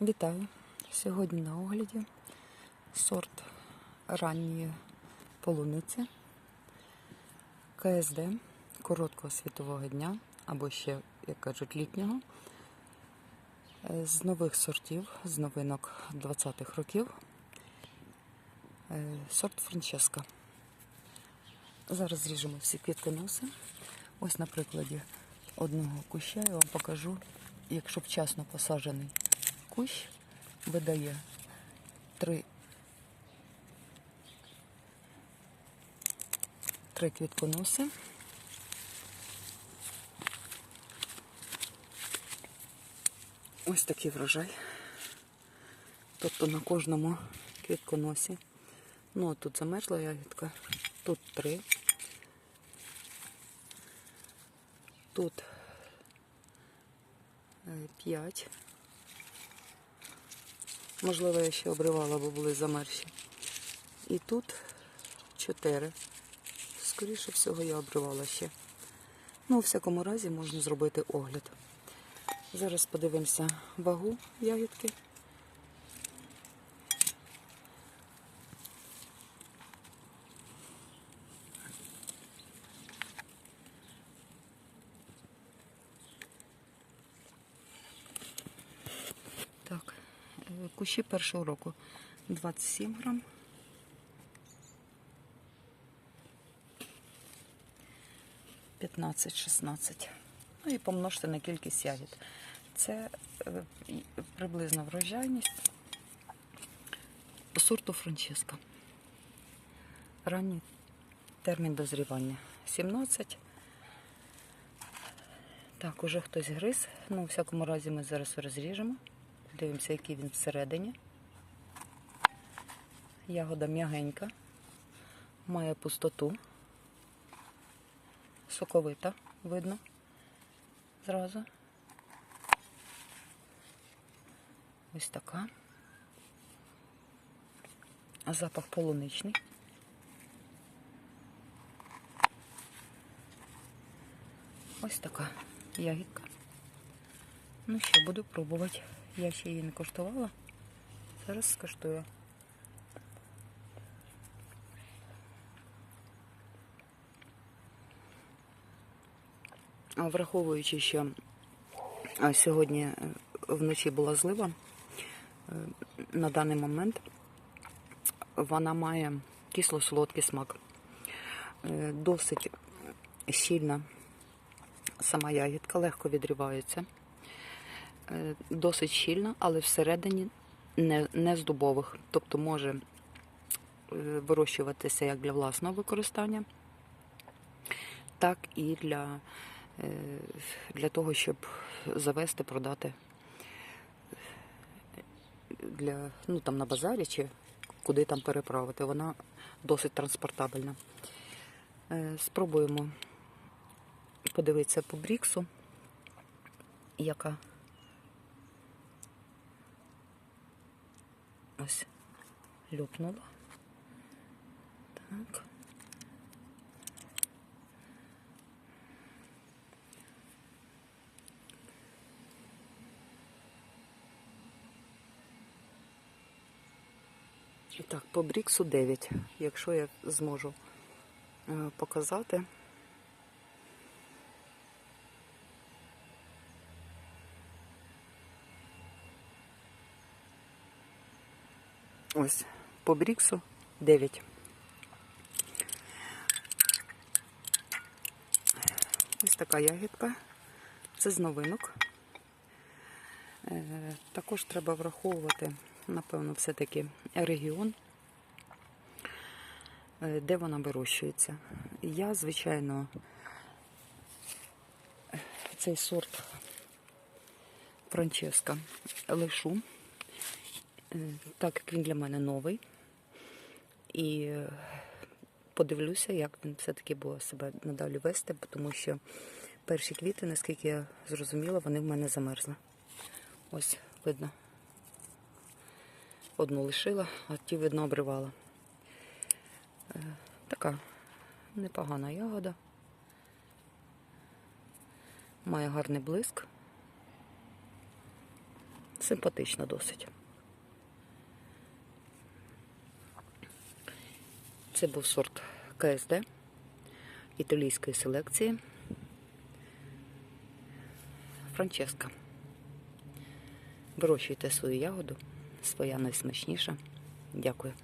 Вітаю! Сьогодні на огляді сорт ранньої полуниці КСД короткого світового дня або ще, як кажуть, літнього. Е, З нових сортів, з новинок 20-х років. Е, Сорт Франческа. Зараз зріжемо всі квітконоси. Ось на прикладі одного куща я вам покажу, якщо вчасно посаджений кущ видає три, три квітконоси. Ось такий врожай. Тобто на кожному квітконосі. Ну, от тут замерзла ягідка, тут три. Тут е, п'ять. Можливо, я ще обривала, бо були замерзші. І тут чотири. Скоріше всього, я обривала ще. Ну, у всякому разі, можна зробити огляд. Зараз подивимося вагу ягідки. Так, е, кущі першого року 27 грам. П'ятнадцять, шістнадцять. Ну і помножте на кількість ягід. Це е, приблизна врожайність сорту Франческа. Ранній термін дозрівання 17. Так, уже хтось гриз. Ну, у всякому разі, ми зараз розріжемо. Дивимося, який він всередині. Ягода м'ягенька, має пустоту, соковита, видно зразу. Ось така. Запах полуничний. Ось така ягідка. Ну що, буду пробувати. Я ще її не коштувала. Зараз скуштую. Враховуючи, що сьогодні е, вночі була злива, е, на даний момент вона має кисло-солодкий смак. Е, Досить щільна сама ягідка, легко відривається. Е, Досить щільна, але всередині не, не з дубових. Тобто може е, вирощуватися як для власного використання, так і для, е, для того, щоб завести, продати для, ну, там, на базарі чи куди там переправити. Вона досить транспортабельна. Спробуємо подивитися по бріксу, яка ось люпнула. Так. І так, по бріксу 9, якщо я зможу е, показати. Ось, по бріксу 9. Ось така ягідка. Це з новинок. Е, Також треба враховувати, напевно, все-таки регіон, е, де вона вирощується. Я, звичайно, цей сорт Франческа лишу, так як він для мене новий. І подивлюся, як він все-таки буде себе надалі вести, тому що перші квіти, наскільки я зрозуміла, вони в мене замерзли. Ось видно. Одну лишила, а ті, видно, обривала. Е, Така непогана ягода. Має гарний блиск. Симпатично досить. Це був сорт КСД італійської селекції Франческа. Вирощуйте свою ягоду, своя найсмачніша. Дякую.